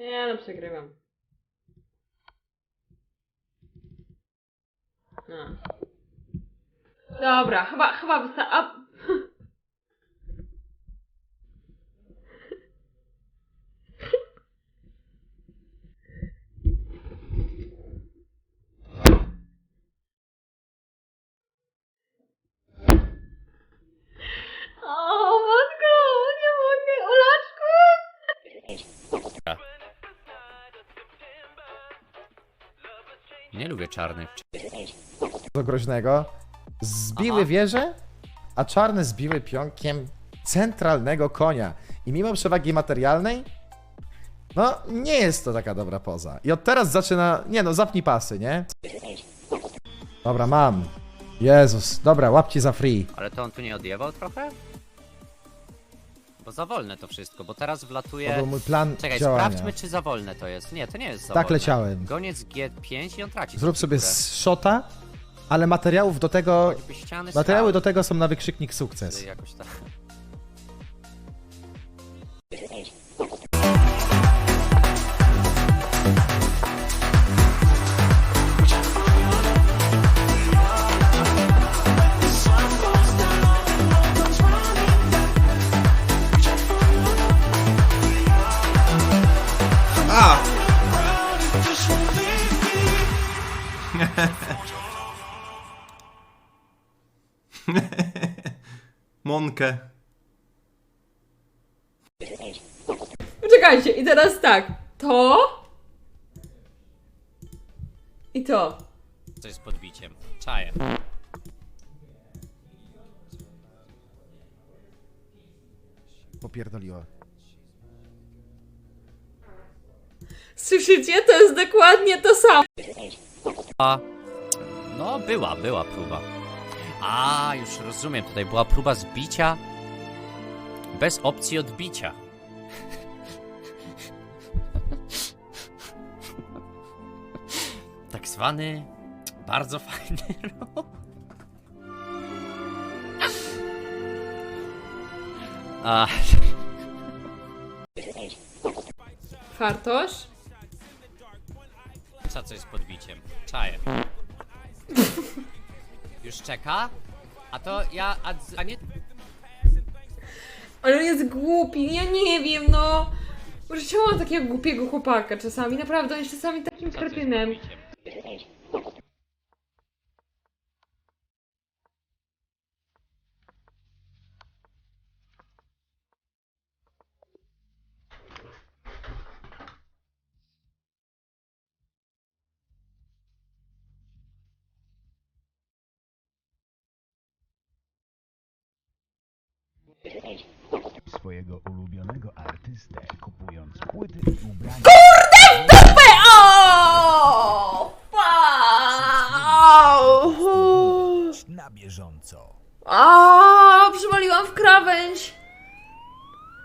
Nie no, przegrywam. No. Dobra, chyba, chyba wysta... Nie lubię czarnych. do groźnego. Zbiły Aha. wieżę, a czarne zbiły pionkiem centralnego konia. I mimo przewagi materialnej, no nie jest to taka dobra poza. I od teraz zaczyna. Nie no, zapnij pasy, nie? Dobra, mam. Jezus, dobra, łapcie za free. Ale to on tu nie odjebał trochę? Bo za wolne to wszystko, bo teraz To wlatuje... był mój plan Czekaj, działania. sprawdźmy czy za wolne to jest. Nie, to nie jest za Tak wolne. leciałem. Goniec G5 i on traci. Zrób sobie z shota, ale materiałów do tego. Choćby ściany Materiały do tego są na wykrzyknik sukces. Jakoś tak. Monkę. Poczekajcie, i teraz tak. To. I to. Coś z podbiciem. Czaję. Popierdoliło. Słyszycie? To jest dokładnie to samo. A, no była, była próba. A, już rozumiem, tutaj była próba zbicia bez opcji odbicia. Tak zwany bardzo fajny ruch. A, Fartosz. co coś z podbiciem. Czaję. Już czeka? A to ja, a, a nie... Ale on jest głupi, ja nie wiem, no. Może mam takiego głupiego chłopaka czasami, naprawdę, on jest czasami takim kretynem. Swojego ulubionego artystę, kupując płyty i ubrania. O! Wow! Na bieżąco. A, przywaliłam w krawędź.